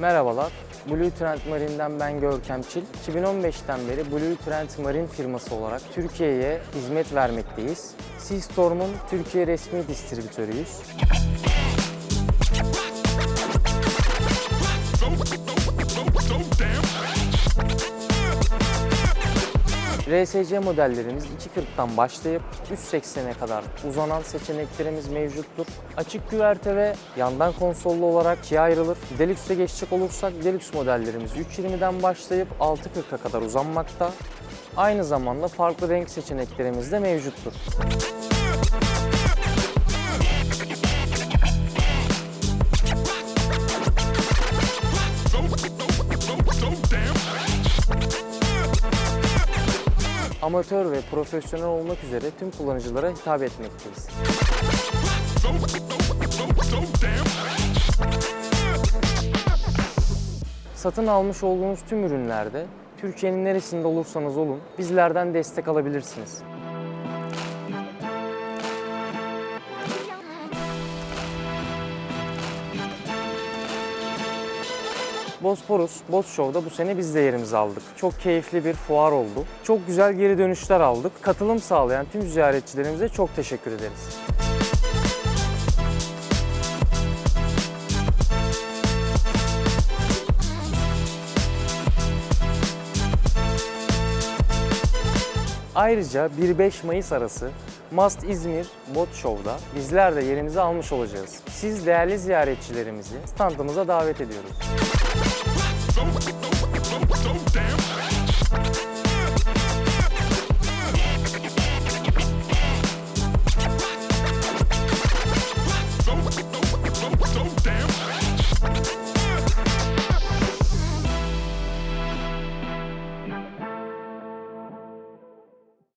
Merhabalar. Blue Trend Marine'den ben Görkem Çil. 2015'ten beri Blue Trend Marine firması olarak Türkiye'ye hizmet vermekteyiz. Seastorm'un Türkiye resmi distribütörüyüz. RSC modellerimiz 2.40'tan başlayıp 3.80'e kadar uzanan seçeneklerimiz mevcuttur. Açık güverte ve yandan konsollu olarak ikiye ayrılır. Deluxe'e geçecek olursak Deluxe modellerimiz 3.20'den başlayıp 6.40'a kadar uzanmakta. Aynı zamanda farklı renk seçeneklerimiz de mevcuttur. Amatör ve profesyonel olmak üzere tüm kullanıcılara hitap etmekteyiz. Satın almış olduğunuz tüm ürünlerde Türkiye'nin neresinde olursanız olun bizlerden destek alabilirsiniz. Bosporus Boat Show'da bu sene biz de yerimizi aldık. Çok keyifli bir fuar oldu. Çok güzel geri dönüşler aldık. Katılım sağlayan tüm ziyaretçilerimize çok teşekkür ederiz. Ayrıca 1-5 Mayıs arası Must İzmir Boat Show'da bizler de yerimizi almış olacağız. Siz değerli ziyaretçilerimizi standımıza davet ediyoruz.